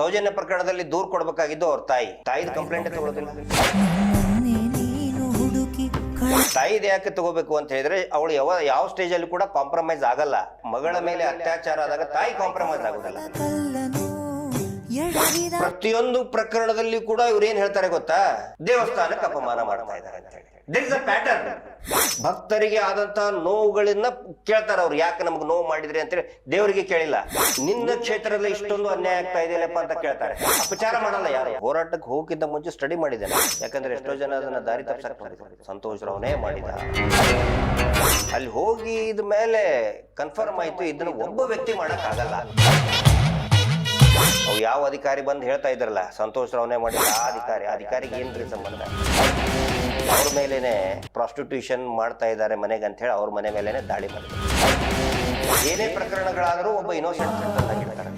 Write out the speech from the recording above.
ಸೌಜನ್ಯ ಪ್ರಕರಣದಲ್ಲಿ ದೂರು ಕೊಡಬೇಕಾಗಿದ್ದು ಅವ್ರ ತಾಯಿ. ತಾಯಿದ ಕಂಪ್ಲೇಂಟ್ ತಗೊಳ್ಳೋದಿಲ್ಲ. ತಾಯಿದ ಯಾಕೆ ತಗೋಬೇಕು ಅಂತ ಹೇಳಿದ್ರೆ ಅವಳು ಯಾವ ಯಾವ ಸ್ಟೇಜ್ ಅಲ್ಲಿ ಕೂಡ ಕಾಂಪ್ರಮೈಸ್ ಆಗಲ್ಲ. ಮಗಳ ಮೇಲೆ ಅತ್ಯಾಚಾರ ಆದಾಗ ತಾಯಿ ಕಾಂಪ್ರಮೈಸ್ ಆಗೋದಿಲ್ಲ. ಪ್ರತಿಯೊಂದು ಪ್ರಕರಣದಲ್ಲಿ ಕೂಡ ಇವ್ರು ಏನ್ ಹೇಳ್ತಾರೆ ಗೊತ್ತಾ? ದೇವಸ್ಥಾನಕ್ಕೆ ಅಪಮಾನ ಮಾಡ್ತಾ ಇದ್ದಾರೆ ಅಂತ ಹೇಳಿ. ದಿಸ್ ಇಸ್ ಅ ಪ್ಯಾಟರ್ನ್ ಭಕ್ತರಿಗೆ ಆದಂತಹ ನೋವುಗಳನ್ನ ಕೇಳ್ತಾರೆ ಅವ್ರು, ಯಾಕೆ ನಮ್ಗೆ ನೋವು ಮಾಡಿದ್ರಿ ಅಂತೇಳಿ. ದೇವರಿಗೆ ಕೇಳಿಲ್ಲ. ನಿನ್ನ ಕ್ಷೇತ್ರದಲ್ಲಿ ಇಷ್ಟೊಂದು ಅನ್ಯಾಯ ಆಗ್ತಾ ಇದೆಯಲ್ಲಪ್ಪ ಅಂತ ಕೇಳ್ತಾರೆ. ಅಪಚಾರ ಮಾಡಲ್ಲ ಯಾರು? ಹೋರಾಟಕ್ಕೆ ಹೋಗಿದ್ದ ಮುಂಚೆ ಸ್ಟಡಿ ಮಾಡಿದ್ದೇನೆ. ಯಾಕಂದ್ರೆ ಎಷ್ಟೋ ಜನ ಅದನ್ನ ದಾರಿ ತಪ್ಪಿಸಕ್ ಮಾಡಿದ್ದಾರೆ ಸಂತೋಷ್ ರಾವ್ನೇ ಮಾಡಿದ. ಅಲ್ಲಿ ಹೋಗಿದ ಮೇಲೆ ಕನ್ಫರ್ಮ್ ಆಯ್ತು, ಇದನ್ನ ಒಬ್ಬ ವ್ಯಕ್ತಿ ಮಾಡಕ್ ಆಗಲ್ಲ ಯಾವ ಅಧಿಕಾರಿ ಬಂದು ಹೇಳ್ತಾ ಇದ್ರಲ್ಲ, ಸಂತೋಷ್ ರಾವ್ನೇ ಮಾಡಿದ ಆ ಅಧಿಕಾರಿ. ಅಧಿಕಾರಿಗೆ ಏನ್ರಿ ಸಂಬಂಧ? ಅವ್ರ ಮೇಲೇನೆ ಪ್ರಾಸ್ಟಿಟ್ಯೂಷನ್ ಮಾಡ್ತಾ ಇದ್ದಾರೆ ಮನೆಗೆ ಅಂತ ಹೇಳಿ ಅವ್ರ ಮನೆ ಮೇಲೇನೆ ದಾಳಿ ಮಾಡಿದ್ರು. ಏನೇ ಪ್ರಕರಣಗಳಾದರೂ ಒಬ್ಬ ಇನ್ನೋಸೆಂಟ್ ತಂದಾಗಿರ್ತಾರೆ